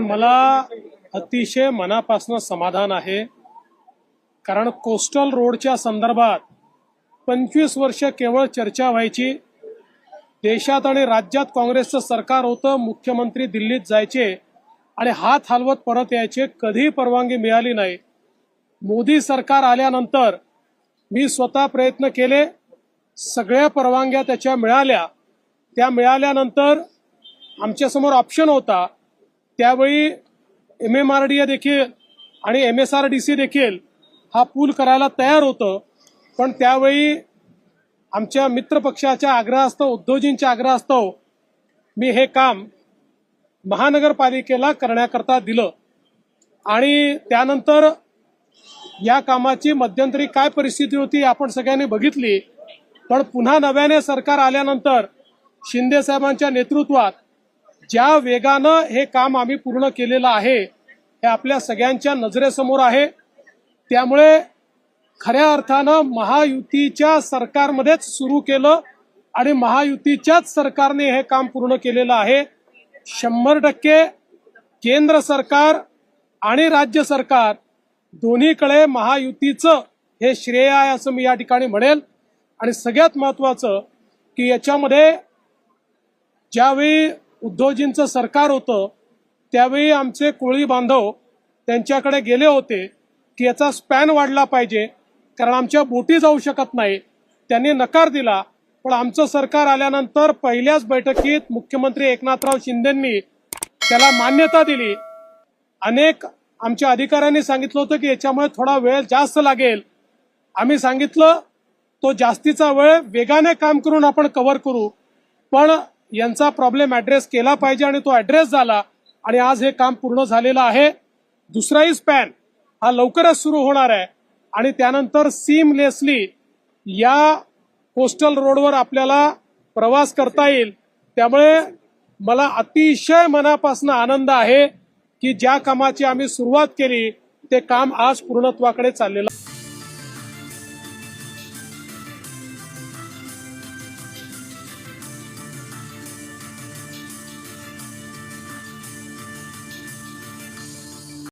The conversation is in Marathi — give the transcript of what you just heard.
पण मला अतिशय मनापासून समाधान आहे. कारण कोस्टल रोडच्या संदर्भात पंचवीस वर्ष केवळ चर्चा व्हायची. देशात आणि राज्यात काँग्रेसचं सरकार होतं मुख्यमंत्री दिल्लीत जायचे आणि हात हलवत परत यायचे कधी परवानगी मिळाली नाही. मोदी सरकार आल्यानंतर मी स्वतः प्रयत्न केले सगळ्या परवानग्या त्याच्या मिळाल्या. त्या मिळाल्यानंतर आमच्यासमोर ऑप्शन होता त्यावेळी M M R D A देखील आणि M S R D C देखील हा पूल करायला तयार होतं. पण त्यावेळी आमच्या मित्रपक्षाच्या आग्रहास्तव उद्योजींच्या आग्रहास्तव मी हे काम महानगरपालिकेला करण्याकरता दिलं. आणि त्यानंतर या कामाची मध्यंतरी काय परिस्थिती होती आपण सगळ्यांनी बघितली. पण पुन्हा नव्याने सरकार आल्यानंतर शिंदे साहेबांच्या नेतृत्वात ज्या वेगानं हे काम आम्ही पूर्ण केलेलं आहे हे आपल्या सगळ्यांच्या नजरेसमोर आहे. त्यामुळे खऱ्या अर्थानं महायुतीच्या सरकारमध्येच सुरू केलं आणि महायुतीच्याच सरकारने हे काम पूर्ण केलेलं आहे. शंभर टक्के केंद्र सरकार आणि राज्य सरकार दोन्हीकडे महायुतीचं हे श्रेय आहे असं मी या ठिकाणी म्हणेल. आणि सगळ्यात महत्वाचं की याच्यामध्ये ज्यावेळी उद्धवजींचं सरकार होतं त्यावेळी आमचे कोळी बांधव त्यांच्याकडे गेले होते की याचा स्पॅन वाढला पाहिजे कारण आमच्या बोटी जाऊ शकत नाही. त्यांनी नकार दिला पण आमचं सरकार आल्यानंतर पहिल्याच बैठकीत मुख्यमंत्री एकनाथराव शिंदेंनी त्याला मान्यता दिली. अनेक आमच्या अधिकाऱ्यांनी सांगितलं होतं की याच्यामुळे थोडा वेळ जास्त लागेल. आम्ही सांगितलं तो जास्तीचा वेळ वेगाने काम करून आपण कव्हर करू. पण यांचा प्रॉब्लेम ऍड्रेस केला पाहिजे आणि तो ऍड्रेस झाला. आणि आज हे काम पूर्ण झालेलं आहे. दुसराही स्पॅन हा लवकरच सुरू होणार आहे. आणि त्यानंतर सीमलेसली या कोस्टल रोडवर आपल्याला प्रवास करता येईल. त्यामुळे मला अतिशय मनापासून आनंद आहे की ज्या कामाची आम्ही सुरुवात केली ते काम आज पूर्णत्वाकडे चाललेलं